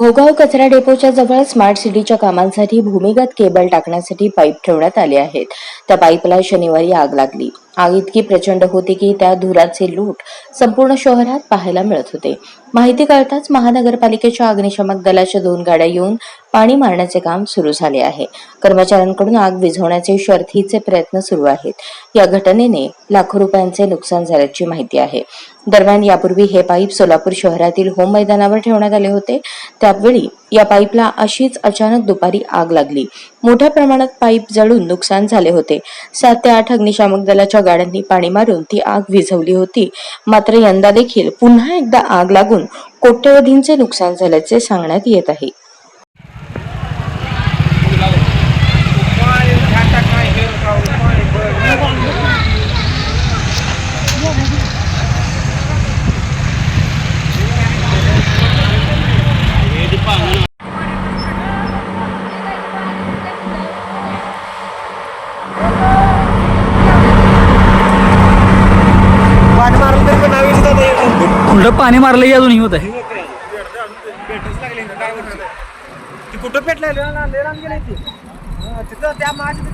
भोगाव कचरा डेपोच्या जवळ स्मार्ट सिटीच्या कामांसाठी भूमिगत केबल टाकण्यासाठी पाईप ठेवण्यात आले आहेत. त्या पाईपला शनिवारी आग लागली. आग इतकी प्रचंड होती की त्या धुराचे लूट संपूर्ण शहरात पाहायला मिळत होते. माहिती कळताच महानगरपालिकेच्या अग्निशमक दलाच्या दोन गाड्या येऊन पाणी मारण्याचे काम सुरू झाले आहे. कर्मचाऱ्यांकडून आग विझवण्याचे शर्थीचे प्रयत्न सुरू आहेत. या घटनेने लाखो रुपयांचे नुकसान झाल्याची माहिती आहे. दरम्यान यापूर्वी हे पाईप सोलापूर शहरातील होम मैदानावर ठेवण्यात आले होते. त्यावेळी या पाईपला अशीच अचानक दुपारी आग लागली. मोठ्या प्रमाणात पाईप जळून नुकसान झाले होते. सात ते आठ अग्निशामक दलाच्या गाड्यांनी पाणी मारून ती आग विझवली होती. मात्र यंदा देखील पुन्हा एकदा आग लागून कोट्यवधींचे नुकसान झाल्याचे सांगण्यात येत आहे पाणी मारलं तरी पण नाव येत होतं एक. उलट पाणी मारलं की अजूनही होत आहे काय ती कुठं पेटलं ना, लय ती. तिथं त्या माझ्या